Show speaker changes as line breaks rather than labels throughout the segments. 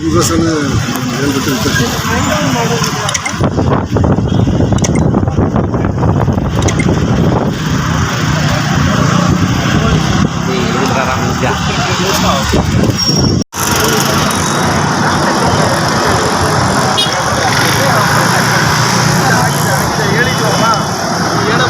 ನಿಮಗೋಸ್ಕರ ಹೇಳ್ಬಿಟ್ಟಿರ್ತಾರೆ
ಅಂತ ಏನು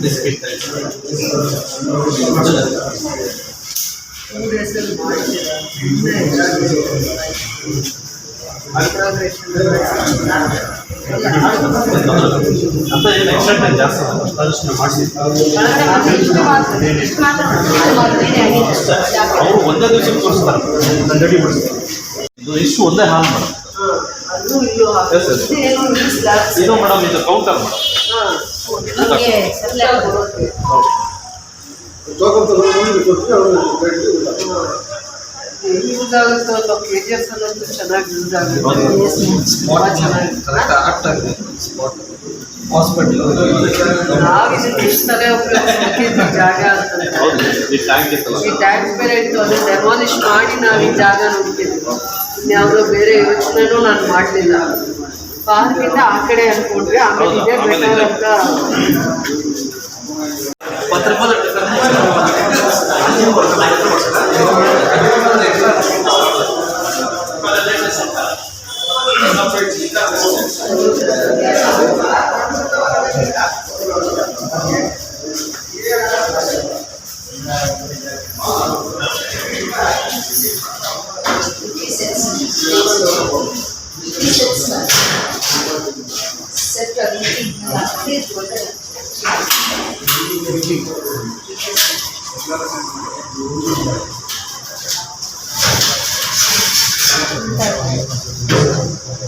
ಎಕ್ಸ್ಟೆಂಟ್ ಜಾಸ್ತಿ ಅದಷ್ಟು ಮಾಡಿಸಿ ಅವರು ಒಂದೇ ದಿವಸ ತೋರಿಸ್ತಾರೆ ರೆಡಿ ಮಾಡಿಸ್ತಾರೆ ಇದು ಇಷ್ಟು ಒಂದೇ ಹಾಲ್ ಮೇಡಮ್. ಇದು ಮೇಡಮ್ ಇದು ಕೌಂಟರ್ ಮೇಡಮ್
ಯೂಸ್ ಆಗುತ್ತೆ ಅಂತ ಕೆ ಜಿ ಎಫ್ ಅನ್ನೋದು ಚೆನ್ನಾಗಿ ಯೂಸ್ ಆಗುತ್ತೆ. ಭಾಳ ಚೆನ್ನಾಗಿ ನಾವು ಇದಕ್ಕೆ ಎಷ್ಟು ತಲೆ ಉಪಯೋಗಿಸಿದ್ದು ಜಾಗ ಅಂತಂದ್ರೆ.
ಈ ಟ್ಯಾಂಕ್
ಬೇರೆ ಇತ್ತು ಅದನ್ನ ಡೆಮಾಲಿಷ್ ಮಾಡಿ ನಾವು ಈ ಜಾಗ ನೋಡ್ತಿದ್ವಿ. ಇನ್ಯಾವುದೋ ಬೇರೆ ಯೋಚನೆನೂ ನಾನು ಮಾಡಲಿಲ್ಲ. ಪಾರ್ಕಿಂದ ಆ ಕಡೆ ಅನ್ಕೊಂಡ್ವಿ ಆಮೇಲೆ ಇದೇ ಬೆಟರ್ ಅಂತ
ದೊಡ್ಡ ದೊಡ್ಡ ಇಡ್ಲಿ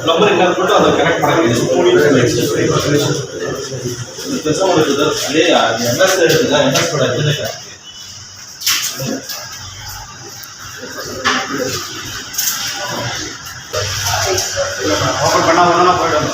ಮಾಡೋದು ಪ್ಲಂಬರಿಂಗ್ ಅಂದ್ಬಿಟ್ಟು ಅದು ಕನೆಕ್ಟ್ ಮಾಡಕ್ಕೆ ಕೆಲಸ ಮಾಡಿದ್ದು ಅದೇ ಎಮ್ ಎಸ್ ಹೇಳಿಲ್ಲ ಎಮ್ ಎಸ್ ಕೂಡ ಇದನ್ನೇ ಬಣ್ಣ ಬಣ್ಣ போயிடும்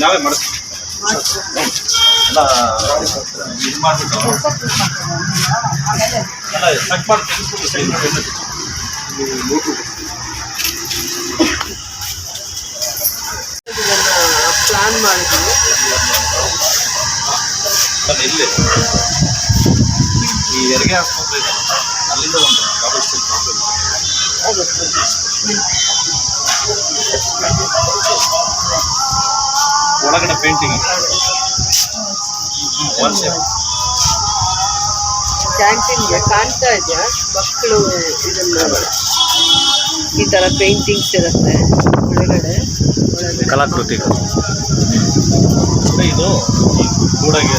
ನಾವೇ ಮಾಡ್ತೀವಿ ಎಲ್ಲ ಇದು ಮಾಡಿಬಿಟ್ಟು ಎಲ್ಲ ಕಟ್ ಮಾಡಿ
ಪ್ಲಾನ್ ಮಾಡಿದ್ವಿ
ಅಲ್ಲಿ ಇಲ್ಲಿ. ಈ ಹೆರಿಗೆ ಆಸ್ಪತ್ರೆ ಇದೆ. ಅಲ್ಲಿಂದ ಒಂದು ಕಾಲೇಜ್ ಒಳಗಡೆ ಪೇಂಟಿಂಗ್
ಕ್ಯಾಂಟೀನ್ಗೆ ಕಾಣ್ತಾ ಇದೆಯಾ? ಮಕ್ಕಳು ಇದನ್ನ ಈ ಥರ ಪೇಂಟಿಂಗ್ಸ್ ಇರುತ್ತೆ ಒಳಗಡೆ.
ಕಲಾಕೃತಿಗಳು.
ಇದು ಕೂಡಗೆ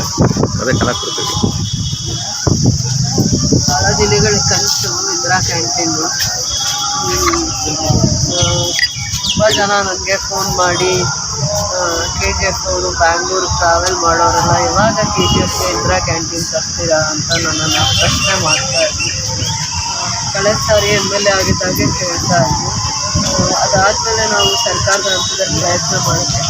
ಅದೇ ಕಲಾಕೃತಿ.
ಭಾಳ ದಿನಗಳ ಕನಸು ಇಂದಿರಾ ಕ್ಯಾಂಟೀನು. ತುಂಬ ಜನ ನನಗೆ ಫೋನ್ ಮಾಡಿ ಕೆ ಜಿ ಎಫ್ ಅವರು ಬ್ಯಾಂಗ್ಳೂರು ಟ್ರಾವೆಲ್ ಮಾಡೋರೆಲ್ಲ ಯಾವಾಗ ಕೆ ಜಿ ಎಫ್ಗೆ ಇಂದಿರಾ ಕ್ಯಾಂಟೀನ್ ತರ್ತೀರಾ ಅಂತ ನನ್ನನ್ನು ಪ್ರಶ್ನೆ ಮಾಡ್ತಾ ಇದ್ವಿ. ಕಳೆದ ಸಾರಿ ಎಂ ಎಲ್ ಎ ಆಗಿದ್ದಾಗೆ ಕೇಳ್ತಾ ಇದ್ವಿ. ಅದಾದಮೇಲೆ ನಾವು ಸರ್ಕಾರದ ಹಂತದಲ್ಲಿ ಪ್ರಯತ್ನ ಮಾಡಿದ್ವಿ.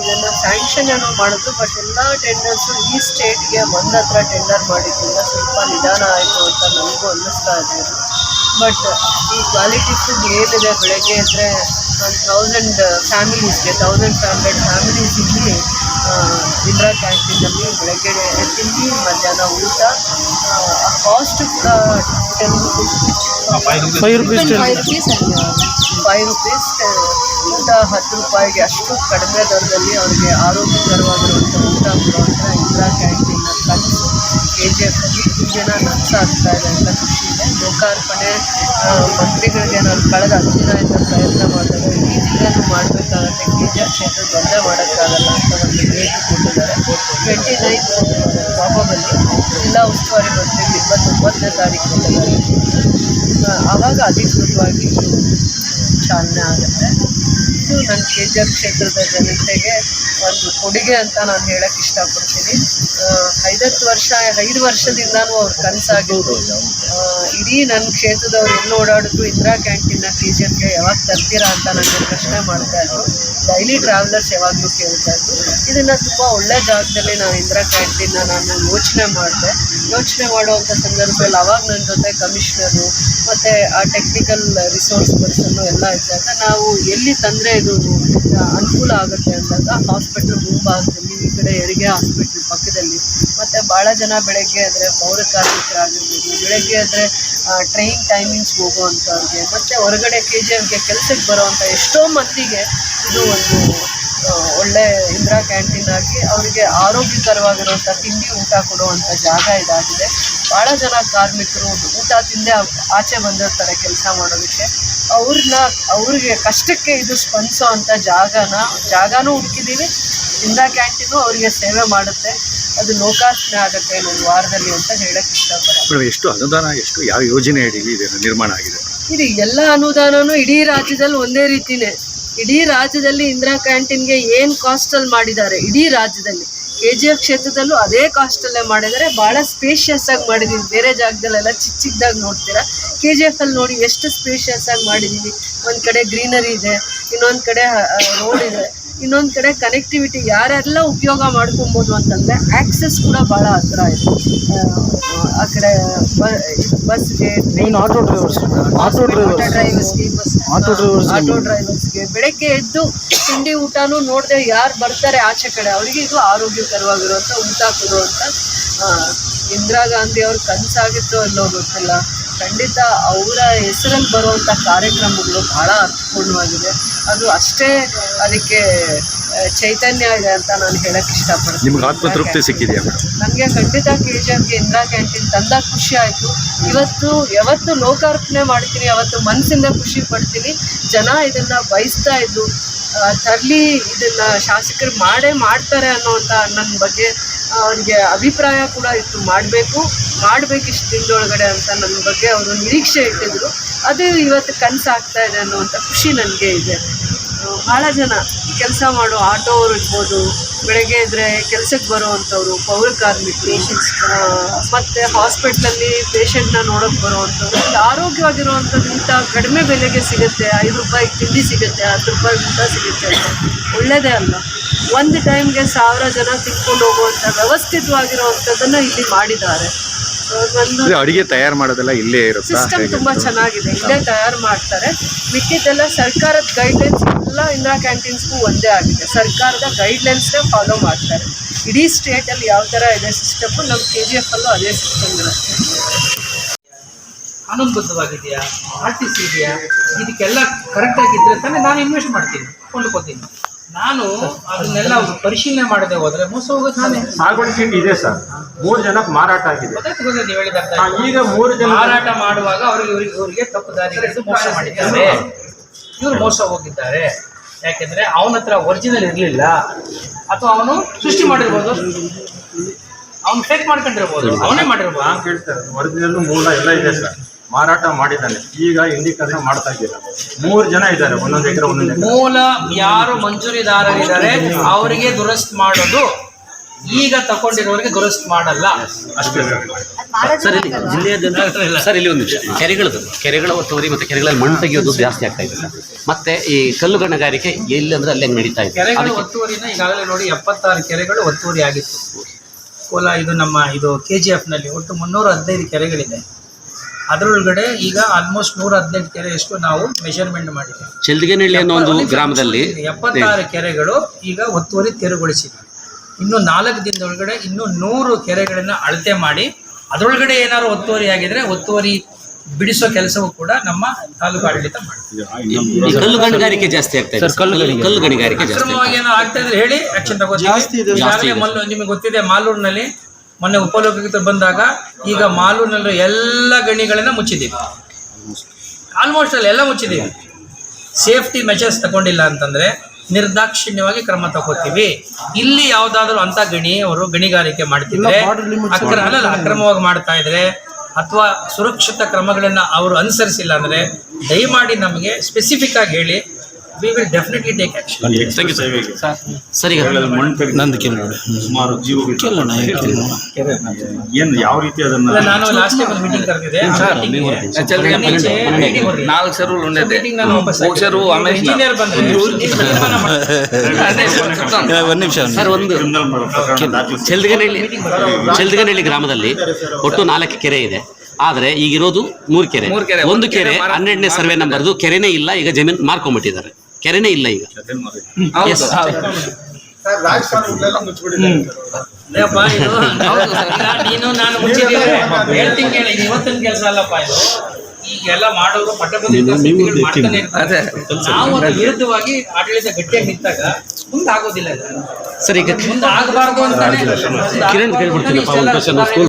ಇದನ್ನು ಸ್ಯಾಂಕ್ಷನ್ ಏನೋ ಮಾಡಿದ್ರು ಬಟ್ ಎಲ್ಲ ಟೆಂಡರ್ಸು ಈ ಸ್ಟೇಟ್ಗೆ ಒಂದು ಹತ್ರ ಟೆಂಡರ್ ಮಾಡಿದ್ದರಿಂದ ಸ್ವಲ್ಪ ನಿಧಾನ ಆಯಿತು ಅಂತ ನನಗೂ ಅನ್ನಿಸ್ತಾ ಇದೆ ಬಟ್ ಈ ಕ್ವಾಲಿಟಿ ಫುಡ್ ಏನಿದೆ ಬೆಳಗ್ಗೆ ಅಂದರೆ ಒಂದು ಥೌಸಂಡ್ ಫ್ಯಾಮಿಲೀಸ್ಗೆ ತೌಸಂಡ್ ಹಂಡ್ರೆಡ್ ಫ್ಯಾಮಿಲೀಸ್ ಇಲ್ಲಿ ಇಂದಿರಾ ಕ್ಯಾಂಟೀನಲ್ಲಿ ಬೆಳಗ್ಗೆ ತಿಂಡಿ ಮಧ್ಯಾಹ್ನ ಊಟ ಆ cost ten rupees
five rupees
five rupees five rupees ಊಟ ಹತ್ತು ರೂಪಾಯಿಗೆ ಅಷ್ಟು ಕಡಿಮೆ ದರದಲ್ಲಿ ಅವರಿಗೆ ಆರೋಗ್ಯಕರವಾಗಿರುವಂಥ ಊಟ ಕೊಡುವಂಥ ಇಂದಿರಾ ಕ್ಯಾಂಟೀನ್ ಕನಸು. ಕೆ ಜಿ ಎಫ್ ಇಷ್ಟು ಜನ ಆಗ್ತಾ ಇದೆ ಅಂತ ಖುಷಿ ಇದೆ ಲೋಕಾರ್ಪಣೆ ಮಂತ್ರಿಗಳಿಗೆ ನಾನು ಕಳೆದ ಹತ್ತು ದಿನದಿಂದ ಪ್ರಯತ್ನ ಮಾಡಿದಾಗ ಈ ಜಿಲ್ಲೆನೂ ಮಾಡಬೇಕಾಗತ್ತೆ. ಕೆ ಜಿ ಎಫ್ ಕ್ಷೇತ್ರ ದೊಡ್ಡ ಮಾಡೋಕ್ಕಾಗಲ್ಲ ಅಂತ ಒಂದು ಡೇಟ್ ಕೊಟ್ಟಿದ್ದಾರೆ. ಟ್ವೆಂಟಿ ನೈನ್ ಪಾಪದಲ್ಲಿ ಜಿಲ್ಲಾ ಉಸ್ತುವಾರಿ ಮಂತ್ರಿಗಳು ಇಪ್ಪತ್ತೊಂಬತ್ತನೇ ತಾರೀಕು ಕೊಟ್ಟಿದ್ದಾರೆ. ಆವಾಗ ಅಧಿಕೃತವಾಗಿ ಚಾಲನೆ ಆಗುತ್ತೆ ಇದು ನನ್ನ ಕೆ ಜಿ ಎಫ್ ಕ್ಷೇತ್ರದ ಜನತೆಗೆ ಒಂದು ಕೊಡುಗೆ ಅಂತ ನಾನು ಹೇಳಕ್ಕೆ ಇಷ್ಟಪಡ್ತೀನಿ. ಐದತ್ತು ವರ್ಷ, ಐದು ವರ್ಷದಿಂದನೂ ಅವ್ರ ಕನಸಾಗಿದ್ದು. ಇಡೀ ನನ್ನ ಕ್ಷೇತ್ರದವ್ರು ಎಲ್ಲಿ ಓಡಾಡಿದ್ರು ಇಂದಿರಾ ಕ್ಯಾಂಟೀನ್ನ ಕೆ ಜಿ ಎಫ್ಗೆ ಯಾವಾಗ ತರ್ತೀರಾ ಅಂತ ನನಗೆ ಪ್ರಶ್ನೆ ಮಾಡ್ತಾ ಇದ್ರು. ಡೈಲಿ ಟ್ರಾವೆಲರ್ಸ್ ಯಾವಾಗಲೂ ಕೇಳ್ತಾ ಇದ್ರು. ಇದನ್ನು ತುಂಬ ಒಳ್ಳೆ ಜಾಗದಲ್ಲಿ ನಾನು ಇಂದಿರಾ ಕ್ಯಾಂಟೀನ್ನ ನಾನು ಯೋಚನೆ ಮಾಡಿದೆ. ಯೋಚನೆ ಮಾಡುವಂಥ ಸಂದರ್ಭದಲ್ಲಿ ಅವಾಗ ನನ್ನ ಜೊತೆ ಕಮಿಷನರು ಮತ್ತು ಆ ಟೆಕ್ನಿಕಲ್ ರಿಸೋರ್ಸ್ ಪರ್ಸನ್ನು ಎಲ್ಲ ಇದ್ದಾಗ ನಾವು ಎಲ್ಲಿ ತೊಂದರೆ ಇದು ಅನುಕೂಲ ಆಗುತ್ತೆ ಅಂದಾಗ ಹಾಸ್ಪಿಟ್ಲ್ ಮುಂಭಾಗದಲ್ಲಿ ಈ ಕಡೆ ಹೆರಿಗೆ ಹಾಸ್ಪಿಟ್ಲ್ ಪಕ್ಕದಲ್ಲಿ. ಮತ್ತು ಭಾಳ ಜನ ಬೆಳಗ್ಗೆ ಆದರೆ ಪೌರ ಕಾರ್ಮಿಕರಾಗಿರ್ಬೋದು ಬೆಳಗ್ಗೆ ಆದರೆ ಟ್ರೈನ್ ಟೈಮಿಂಗ್ಸ್ ಹೋಗುವಂಥವ್ರಿಗೆ, ಮತ್ತು ಹೊರಗಡೆ ಕೆ ಜಿ ಎಮ್ಗೆ ಕೆಲಸಕ್ಕೆ ಬರೋವಂಥ ಎಷ್ಟೋ ಮಂದಿಗೆ ಇದು ಒಂದು ಒಳ್ಳೆ ಇಂದಿರಾ ಕ್ಯಾಂಟೀನ್ ಆಗಿ ಅವರಿಗೆ ಆರೋಗ್ಯಕರವಾಗಿರುವಂಥ ತಿಂಡಿ ಊಟ ಕೊಡುವಂಥ ಜಾಗ ಇದಾಗಿದೆ. ಭಾಳ ಜನ ಕಾರ್ಮಿಕರು ಊಟ ತಿಂದೇ ಆಚೆ ಬಂದಿರ್ತಾರೆ ಕೆಲಸ ಮಾಡೋದಕ್ಕೆ. ಅವ್ರನ್ನ ಅವ್ರಿಗೆ ಕಷ್ಟಕ್ಕೆ ಇದು ಸ್ಪಂದಿಸೋ ಅಂಥ ಜಾಗನ ಜಾಗನೂ ಹುಡುಕಿದ್ದೀವಿ ಇಂದ ಕ್ಯಾಂಟೀನು ಅವರಿಗೆ ಸೇವೆ ಮಾಡುತ್ತೆ. ಅದು ಲೋಕಾರ್ಪಣೆ ಆಗುತ್ತೆ ಒಂದು ವಾರದಲ್ಲಿ ಅಂತ ಹೇಳಕ್ಕೆ ಇಷ್ಟಪಡ್ತೀನಿ
ಎಷ್ಟು ಅನುದಾನ ಎಷ್ಟು ಯಾವ ಯೋಜನೆ ಅಡಿಲಿ ಇದು ನಿರ್ಮಾಣ ಆಗಿದೆ?
ಇದು ಎಲ್ಲ ಅನುದಾನನೂ ಇಡೀ ರಾಜ್ಯದಲ್ಲಿ ಒಂದೇ ರೀತಿನೇ. ಇಡೀ ರಾಜ್ಯದಲ್ಲಿ ಇಂದಿರಾ ಕ್ಯಾಂಟೀನ್ಗೆ ಏನು ಕಾಸ್ಟಲ್ಲಿ ಮಾಡಿದ್ದಾರೆ? ಇಡೀ ರಾಜ್ಯದಲ್ಲಿ. ಕೆ ಜಿ ಎಫ್ ಕ್ಷೇತ್ರದಲ್ಲೂ ಅದೇ ಕಾಸ್ಟಲ್ಲೇ ಮಾಡಿದರೆ ಭಾಳ ಸ್ಪೇಷಿಯಸ್ ಆಗಿ ಮಾಡಿದ್ದೀವಿ ಬೇರೆ ಜಾಗದಲ್ಲೆಲ್ಲ ಚಿಕ್ಕ ಚಿಕ್ಕದಾಗಿ ನೋಡ್ತೀರಾ? ಕೆ ಜಿ ಎಫಲ್ಲಿ ನೋಡಿ ಎಷ್ಟು ಸ್ಪೇಷಿಯಸ್ ಆಗಿ ಮಾಡಿದ್ದೀವಿ ಒಂದು ಕಡೆ ಗ್ರೀನರಿ ಇದೆ, ಇನ್ನೊಂದು ಕಡೆ ರೋಡ್ ಇದೆ. ಇನ್ನೊಂದು ಕಡೆ ಕನೆಕ್ಟಿವಿಟಿ ಯಾರೆಲ್ಲ ಉಪಯೋಗ ಮಾಡ್ಕೊಬೋದು ಅಂತಂದರೆ ಆಕ್ಸೆಸ್ ಕೂಡ ಭಾಳ ಹತ್ರ ಇದೆ ಆ, ಕಡೆ ಬಸ್ಗೆ
ಆಟೋ ಡ್ರೈವರ್ಸ್ ಆಟೋ ಡ್ರೈವರ್ಸ್
ಡ್ರೈವರ್ಸ್ಗೆ ಬಸ್
ಆಟೋ ಡ್ರೈವರ್ಸ್ಗೆ
ಬೆಳಗ್ಗೆ ಎದ್ದು ತಿಂಡಿ ಊಟನೂ ನೋಡದೆ ಯಾರು ಬರ್ತಾರೆ ಆಚೆ ಕಡೆ ಅವರಿಗೆ ಇದು ಆರೋಗ್ಯಕರವಾಗಿರುವಂಥ ಊಟ ಕೊಡುವಂಥ ಇಂದಿರಾ ಗಾಂಧಿ ಅವ್ರ ಕನಸಾಗಿತ್ತು ಅಲ್ಲೋ ಗೊತ್ತಿಲ್ಲ. ಖಂಡಿತ ಅವರ ಹೆಸರಲ್ಲಿ ಬರುವಂಥ ಕಾರ್ಯಕ್ರಮಗಳು ಬಹಳ ಅರ್ಥಪೂರ್ಣವಾಗಿದೆ. ಅದು ಅಷ್ಟೇ ಅದಕ್ಕೆ ಚೈತನ್ಯ ಇದೆ ಅಂತ ನಾನು ಹೇಳಕ್ಕೆ ಇಷ್ಟಪಡ್ತೀನಿ.
ನಿಮ್ಗೆ ಆತ್ಮತೃಪ್ತಿ ಸಿಕ್ಕಿದೆಯಾ
ನನಗೆ ಖಂಡಿತ ಕೆ ಜಿ ಎಫ್ಗೆ ಇಂದಿರಾ ಕ್ಯಾಂಟೀನ್ ತಂದಾಗ ಖುಷಿ ಆಯಿತು. ಇವತ್ತು ಯಾವತ್ತು ಲೋಕಾರ್ಪಣೆ ಮಾಡ್ತೀನಿ ಅವತ್ತು ಮನಸ್ಸಿಂದ ಖುಷಿ ಪಡ್ತೀನಿ ಜನ ಇದನ್ನು ಬಯಸ್ತಾ ಇದ್ದು ತರಲಿ ಇದನ್ನು ಶಾಸಕರು ಮಾಡೇ ಮಾಡ್ತಾರೆ ಅನ್ನೋವಂಥ ನನ್ನ ಬಗ್ಗೆ ಅವರಿಗೆ ಅಭಿಪ್ರಾಯ ಕೂಡ ಇತ್ತು. ಮಾಡಬೇಕು ಮಾಡಬೇಕು ಇಷ್ಟು ದಿನದೊಳಗಡೆ ಅಂತ ನನ್ನ ಬಗ್ಗೆ ಅವರು ನಿರೀಕ್ಷೆ ಇಟ್ಟಿದ್ರು. ಅದು ಇವತ್ತು ಕನಸಾಗ್ತಾ ಇದೆ ಅನ್ನುವಂಥ ಖುಷಿ ನನಗೆ ಇದೆ. ಭಾಳ ಜನ ಕೆಲಸ ಮಾಡೋ ಆಟೋ ಅವರು ಇರ್ಬೋದು, ಬೆಳಗ್ಗೆ ಇದ್ದರೆ ಕೆಲಸಕ್ಕೆ ಬರೋವಂಥವ್ರು ಪೌರ ಕಾರ್ಮಿಕರು ಮತ್ತು ಹಾಸ್ಪಿಟ್ಲಲ್ಲಿ ಪೇಷಂಟ್ನ ನೋಡೋಕ್ಕೆ ಬರೋವಂಥವ್ರು ಆರೋಗ್ಯವಾಗಿರುವಂಥದ್ದು ಊಟ ಕಡಿಮೆ ಬೆಲೆಗೆ ಸಿಗುತ್ತೆ, ಐದು ರೂಪಾಯಿ ತಿಂಡಿ ಸಿಗುತ್ತೆ, ಹತ್ತು ರೂಪಾಯಿ ಊಟ ಸಿಗುತ್ತೆ ಅಂತ. ಒಳ್ಳೆಯದೇ ಅಲ್ಲ. ಒಂದು ಟೈಮ್ಗೆ ಸಾವಿರ ಜನ ತಿಂದ್ಕೊಂಡು ಹೋಗುವಂಥ ವ್ಯವಸ್ಥಿತವಾಗಿರುವಂಥದ್ದನ್ನು ಇಲ್ಲಿ ಮಾಡಿದ್ದಾರೆ.
ಅಡಿಗೆ ತಯಾರು ಮಾಡೋದೆಲ್ಲ ಇಲ್ಲೇ ಇರುತ್ತೆ?
ಸಿಸ್ಟಮ್
ಹೇಗೆ?
ಚೆನ್ನಾಗಿದೆ. ಇಲ್ಲೇ ತಯಾರು ಮಾಡ್ತಾರೆ. ಮಿಕ್ಕಿದ್ದೆಲ್ಲ ಸರ್ಕಾರದ ಗೈಡ್ಲೈನ್ಸ್ ಎಲ್ಲ ಇಂದಿರಾ ಕ್ಯಾಂಟೀನ್ಸ್ಗೂ ಒಂದೇ ಆಗಿದೆ. ಸರ್ಕಾರದ ಗೈಡ್ಲೈನ್ಸ್ನ ಫಾಲೋ ಮಾಡ್ತಾರೆ. ಇಡೀ ಸ್ಟೇಟಲ್ಲಿ ಯಾವ ತರ ಇದೆ ಸಿಸ್ಟಮ್ ನಮ್ಮ ಕೆ ಜಿ ಎಫಲ್ಲೂ ಅದೇ ಸಿಸ್ಟಮ್ ಇರುತ್ತೆ.
ಕಾನೂನುಬದ್ಧವಾಗಿದೆಯಾ? ಆರ್ ಟಿ ಸಿ ಇದೆಯಾ? ಇದಕ್ಕೆಲ್ಲ ಕರೆಕ್ಟಾಗಿದ್ದರೆ ತಾನೇ ನಾನು ಇನ್ವೆಸ್ಟ್ ಮಾಡ್ತೀನಿ. ಕೊಂಡ್ಕೋತೀನಿ ನಾನು ಅದನ್ನೆಲ್ಲ ಪರಿಶೀಲನೆ ಮಾಡದೆ ಹೋದ್ರೆ ಮೋಸ ಹೋಗುತ್ತೆ. ನಾನೇ.
ಸಾಗುವಳಿ ಚೀಟಿ ಇದೆ ಸರ್. ಮೂರು ಜನಕ್ಕೆ ಮಾರಾಟ ಆಗಿದೆ.
ಗೊತ್ತಾಯ್ತು ಗೊತ್ತಾಯ್ತು ನೀವು ಹೇಳಿದ ಅರ್ಥ ಆಯ್ತು.
ಈಗ ಮೂರು ಜನ
ಮಾರಾಟ ಮಾಡುವಾಗ ಅವರಿಗೆ ಇವರಿಗೆ ಇವರಿಗೆ ತಪ್ಪು ದಾರಿ ಮೋಸ ಮಾಡಿದ್ದಾರೆ. ಇವರು ಮೋಸ ಹೋಗಿದ್ದಾರೆ. ಯಾಕೆಂದ್ರೆ ಅವನ ಹತ್ರ ಒರಿಜಿನಲ್ ಇರಲಿಲ್ಲ. ಅಥವಾ ಅವನು ಸೃಷ್ಟಿ ಮಾಡಿರ್ಬೋದು. ಅವನು ಫೇಕ್ ಮಾಡ್ಕೊಂಡಿರ್ಬೋದು. ಅವನೇ ಮಾಡಿರ್ಬೋದು.
ನಾನು ಕೇಳ್ತಾರೆ ಒರಿಜಿನಲ್ ಮೂಲ ಎಲ್ಲ ಇದೆ ಸರ್. ಮಾರಾಟ ಮಾಡಿದ್ದಾನೆ. ಈಗ ಇಂಡಿಕರಣ ಮಾಡ್ತಾ ಇದ್ದೀರ? ಮೂರು ಜನ ಇದ್ದಾರೆ ಒಂದೊಂದು ಎಕರೆ ಒಂದೊಂದು ಎಕರೆ.
ಮೂಲ ಯಾರು ಮಂಜೂರಿದಾರರಿದ್ದಾರೆ ಅವರಿಗೆ ದುರಸ್ತ್ ಮಾಡೋದು ಈಗ ತಗೊಂಡಿರೋರಿಗೆ ದುರಸ್ತ್ ಮಾಡಲ್ಲ.
ಅಷ್ಟೇ ಸರ್
ಇಲ್ಲಿ ಜಿಲ್ಲೆಯ ಜಿಲ್ಲೆಯಾದ್ಯಂತ ಸರ್ ಇಲ್ಲಿ. ಒಂದು ನಿಮಿಷ ಕೆರೆಗಳದ್ದು ಕೆರೆಗಳ ಒತ್ತುವರಿ ಮತ್ತು ಕೆರೆಗಳಲ್ಲಿ ಮಣ್ಣು ತೆಗೆಯೋದು ಜಾಸ್ತಿ ಆಗ್ತಾ ಇದೆ ಸರ್. ಮತ್ತೆ ಈ ಕಲ್ಲು ಗಣಗಾರಿಕೆ ಎಲ್ಲಿ ಅಂದ್ರೆ ಅಲ್ಲಿ ನಡೀತಾ ಇದೆ.
ಕೆರೆಗಳ ಒತ್ತುವರಿನ ಈಗಾಗಲೇ ನೋಡಿ ಎಪ್ಪತ್ತಾರು ಕೆರೆಗಳು ಒತ್ತುವರಿ ಆಗಿತ್ತು. ಕೋಲ ಇದು ನಮ್ಮ ಇದು ಕೆ ಜಿ ಎಫ್ನಲ್ಲಿ ಒಟ್ಟು ಮುನ್ನೂರ ಹದಿನೈದು ಕೆರೆಗಳಿದೆ. ಅದರೊಳಗಡೆ ಈಗ ಆಲ್ಮೋಸ್ಟ್ ನೂರ ಕೆರೆ ಕೆರೆಯಷ್ಟು ನಾವು ಮೆಷರ್ಮೆಂಟ್ ಮಾಡಿದ್ದೀವಿ
ಚೆಲ್ದಿಗೆನಹಳ್ಳಿ ಅನ್ನೋ ಒಂದು ಗ್ರಾಮದಲ್ಲಿ
ಎಪ್ಪತ್ತಾರು ಕೆರೆಗಳು ಈಗ ಒತ್ತುವರಿ ತೆರವುಗೊಳಿಸಿದ್ವಿ ಇನ್ನು ನಾಲ್ಕು ದಿನದೊಳಗಡೆ ಇನ್ನು ನೂರು ಕೆರೆಗಳನ್ನ ಅಳತೆ ಮಾಡಿ ಅದರೊಳಗಡೆ ಏನಾದ್ರು ಒತ್ತುವರಿ ಆಗಿದ್ರೆ ಒತ್ತುವರಿ ಬಿಡಿಸೋ ಕೆಲಸವೂ ಕೂಡ ನಮ್ಮ ತಾಲೂಕು ಆಡಳಿತ ಮಾಡ್ತೀವಿ
ಕಲ್ಲು ಗಣಿಗಾರಿಕೆ ಜಾಸ್ತಿ ಆಗ್ತಾ ಇದೆ ಕಲ್ಲು ಕಲ್ಲು ಗಣಿಗಾರಿಕೆ ಜಾಸ್ತಿ
ಅಕ್ರಮವಾಗಿ ಏನೋ ಆಗ್ತಾ ಇದ್ರೆ ಹೇಳಿ ಆಕ್ಷನ್ ತಗೋತೀವಿ ನಿಮಗೆ ಗೊತ್ತಿದೆ ಮಾಲೂರಿನಲ್ಲಿ ಮೊನ್ನೆ ಉಪಲೋಕಕ್ಕೆ ಬಂದಾಗ ಈಗ ಮಾಲೂರಿನಲ್ಲಿ ಎಲ್ಲ ಗಣಿಗಳನ್ನ ಮುಚ್ಚಿದ್ದೀವಿ. ಆಲ್ಮೋಸ್ಟ್ ಅಲ್ಲಿ ಎಲ್ಲ ಮುಚ್ಚಿದ್ದೀವಿ. ಸೇಫ್ಟಿ ಮೆಷರ್ಸ್ ತಗೊಂಡಿಲ್ಲ ಅಂತಂದ್ರೆ ನಿರ್ದಾಕ್ಷಿಣ್ಯವಾಗಿ ಕ್ರಮ ತಗೋತೀವಿ. ಇಲ್ಲಿ ಯಾವ್ದಾದ್ರು ಅಂತ ಗಣಿ ಅವರು ಗಣಿಗಾರಿಕೆ ಮಾಡ್ತಿದ್ರೆ ಅಕ್ರ ಅಲ್ಲ ಅಕ್ರಮವಾಗಿ ಮಾಡ್ತಾ ಇದ್ರೆ ಅಥವಾ ಸುರಕ್ಷಿತ ಕ್ರಮಗಳನ್ನ ಅವರು ಅನುಸರಿಸಿಲ್ಲ ಅಂದ್ರೆ ದಯಮಾಡಿ ನಮಗೆ ಸ್ಪೆಸಿಫಿಕ್ ಆಗಿ ಹೇಳಿ. We will definitely take action
sir ಈಗ
ಸುಮಾರು ಜೀವಗಳು ಏನು ಯಾವ ರೀತಿ ಅದನ್ನ
ಇಲ್ಲ, ನಾನು ಲಾಸ್ಟ್ ಟೈಮ್ ಮೀಟಿಂಗ್ ಕರೆದಿದ್ದೆ.
ನಾಲ್ಕು ಸರ್
ಮೀಟಿಂಗ್ ನಾನು ವಾಪಸ್ ಇಂಜಿನಿಯರ್ ಬಂದ್ರೆ ತೀರ್ಮಾನ ಮಾಡ್ತಾರೆ.
ಒಂದು ನಿಮಿಷ
ಸರ್ ಒಂದು
ಕ್ರಿಮಿನಲ್ ಪ್ರಕರಣ ದಾಖಲಿಸಿ
ಚೆಲ್ದಗನಹಳ್ಳಿ ಚೆಲ್ದಗನಹಳ್ಳಿ ಗ್ರಾಮದಲ್ಲಿ ಒಟ್ಟು ನಾಲ್ಕು ಕೆರೆ ಇದೆ. ಆದ್ರೆ ಈಗಿರೋದು ಮೂರು ಕೆರೆ.
ಮೂರ್ ಕೆರೆ.
ಒಂದು
ಕೆರೆ
ಹನ್ನೆರಡನೇ ಸರ್ವೆ ನಂಬರ್ದು. ಕೆರೆನೇ ಇಲ್ಲ ಈಗ ಜಮೀನ್ ಮಾರ್ಕೊಂಡ್ಬಿಟ್ಟಿದ್ದಾರೆ. ಕೆರೆನೇ ಇಲ್ಲ ಈಗ. Yes.
ಸರ್
ಈಗ ನೀನು ನಾನು ಮುಚ್ಚಿದ್ದೀವಿ. ಹೇಳ್ತೀನಿ ಕೇಳಿ ಇದು ಇವತ್ತಿನ ಕೆಲಸ ಅಲ್ಲಪ್ಪ ಇದು. ಈಗೆಲ್ಲ ಮಾಡೋರು ಪಟ್ಟಭದ್ರ ಮಾಡ್ತಾನೆ ಇರ್ತಾರೆ. ನಾವು ಅದ್ರ ವಿರುದ್ಧವಾಗಿ ಆಡಳಿತ ಗಟ್ಟಿಯಾಗಿ ನಿಂತಾಗ ಮುಂದೆ ಆಗೋದಿಲ್ಲ ಇದು.
ಸರ್ ಈಗ
ಮುಂದೆ ಆಗಬಾರ್ದು ಅಂತಾನೆ
ಕಿರಣ್ ಕೇಳ್ಬಿಡ್ತೀನಿ ಒಂದು question.